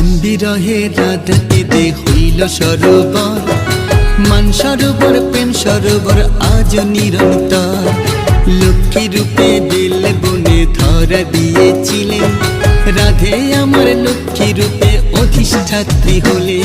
শ্যাম বিরহে রাধা হইল সরোবর। মান সরোবর, প্রেম সরোবর, আজ নিরন্তর। লক্ষ্মী রূপে দিল বনে ধরা দিয়েছিলেন। রাধে আমার লক্ষ্মী রূপে অধিষ্ঠাত্রী হলে